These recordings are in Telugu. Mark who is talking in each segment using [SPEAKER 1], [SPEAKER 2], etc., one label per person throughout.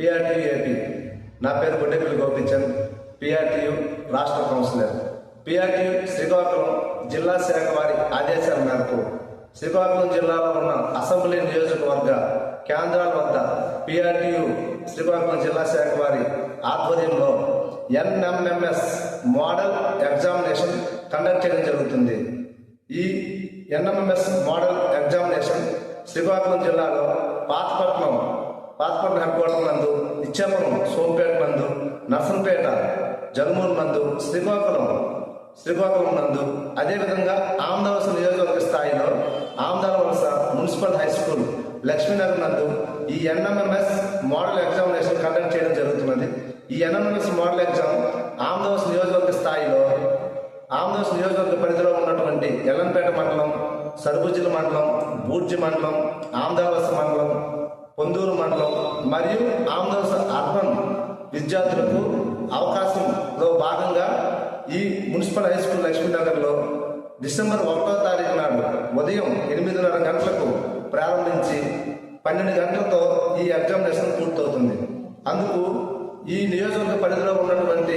[SPEAKER 1] పిఆర్టీయు ఏపీ నా పేరు గుడ్డెపల్లి గోపించంద్. పిఆర్టీయు రాష్ట్ర కౌన్సిలర్. పిఆర్టీయు శ్రీకాకుళం జిల్లా శాఖ వారి ఆదేశాల మేరకు శ్రీకాకుళం జిల్లాలో ఉన్న అసెంబ్లీ నియోజకవర్గ కేంద్రాల వద్ద పిఆర్టీయు శ్రీకాకుళం జిల్లా శాఖ వారి ఆధ్వర్యంలో ఎన్ఎంఎంఎస్ మోడల్ ఎగ్జామినేషన్ కండక్ట్ చేయడం జరుగుతుంది. ఈ ఎన్ఎంఎంఎస్ మోడల్ ఎగ్జామినేషన్ శ్రీకాకుళం జిల్లాలో పాతపట్నం పాతపట్నం హెడ్ క్వార్టర్ నందు ఇచ్చాపురం సోంపేట నందు నర్సంపేట జల్మూరు నందు శ్రీకాకుళం శ్రీకాకుళం నందు అదేవిధంగా ఆమదావలస నియోజకవర్గ స్థాయిలో Amadalavalasa municipal high school Lakshmi Nagar నందు ఈ ఎన్ఎంఎంఎస్ మోడల్ ఎగ్జామినేషన్ కండక్ట్ చేయడం జరుగుతున్నది. ఈ ఎన్ఎంఎంఎస్ మోడల్ ఎగ్జామ్ ఆమదావలస నియోజకవర్గ స్థాయిలో ఆంధ్రప్రదేశ్ నియోజకవర్గ పరిధిలో ఉన్నటువంటి ఎల్లంపేట మండలం సరుబుజ్జిల మండలం బూర్జి మండలం ఆంధ్రవలస మండలం పొందూరు మండలం మరియు ఆంధ్ర అర్బన్ విద్యార్థులకు అవకాశంలో భాగంగా ఈ మున్సిపల్ హై స్కూల్ లక్ష్మీనగర్లో డిసెంబర్ ఒకటో తారీఖు నాడు ఉదయం ఎనిమిదిన్నర గంటలకు ప్రారంభించి పన్నెండు గంటలతో ఈ ఎగ్జామినేషన్ పూర్తవుతుంది. అందుకు ఈ నియోజకవర్గ పరిధిలో ఉన్నటువంటి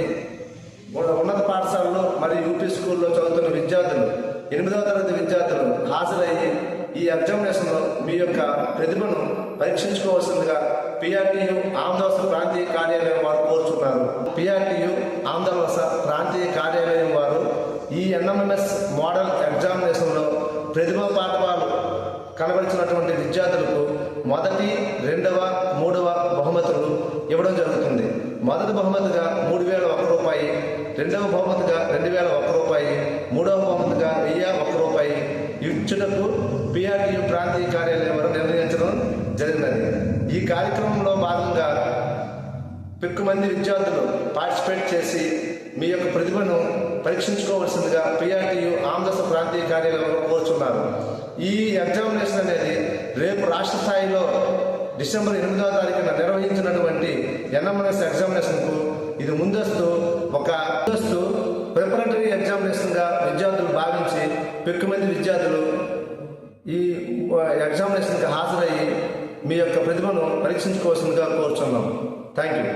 [SPEAKER 1] ఉన్నత పాఠశాలలో మరియు యూపీ స్కూల్లో చదువుతున్న విద్యార్థులు ఎనిమిదవ తరగతి విద్యార్థులు హాజరయ్యి ఈ ఎగ్జామినేషన్లో మీ యొక్క ప్రతిభను పరీక్షించుకోవాల్సిందిగా పిఆర్టీయు ఆంధ్రవలస ప్రాంతీయ కార్యాలయం వారు కోరుచున్నారు పిఆర్టీయు ఆంధ్రవలస ప్రాంతీయ కార్యాలయం వారు ఈ ఎన్ఎంఎంఎస్ మోడల్ ఎగ్జామినేషన్లో ప్రతిభా పాఠవాలు కనబరిచినటువంటి విద్యార్థులకు మొదటి రెండవ మూడవ బహుమతులు ఇవ్వడం జరుగుతుంది. మొదటి బహుమతిగా మూడు వేల ఒక రూపాయి రెండవ బహుమతిగా రెండు వేల ఒక్క రూపాయి మూడవ బహుమతిగా వెయ్యి ఒక్క రూపాయి ఇచ్చుటకు పిఆర్టీయు ప్రాంతీయ కార్యాలయం వారు నిర్ణయించడం జరిగినది. ఈ కార్యక్రమంలో భాగంగా పిక్కు మంది విద్యార్థులు పార్టిసిపేట్ చేసి మీ యొక్క ప్రతిభను పరీక్షించుకోవాల్సిందిగా పిఆర్టీయు ఆంధ్రప్రదేశ్ ప్రాంతీయ కార్యాలయంలో కోరుచున్నారు. ఈ ఎగ్జామినేషన్ అనేది రేపు రాష్ట్ర స్థాయిలో డిసెంబర్ ఎనిమిదవ తారీఖున నిర్వహించినటువంటి ఎన్ఎంఎస్ ఎగ్జామినేషన్కు ఇది ముందస్తు ఒక ముందస్తు ప్రిపరేటరీ ఎగ్జామినేషన్గా విద్యార్థులు భావించి ఎక్కువ మంది విద్యార్థులు ఈ ఎగ్జామినేషన్కి హాజరయ్యి మీ యొక్క ప్రతిభను పరీక్షించుకోవాల్సిందిగా కోరుచున్నాం. Thank you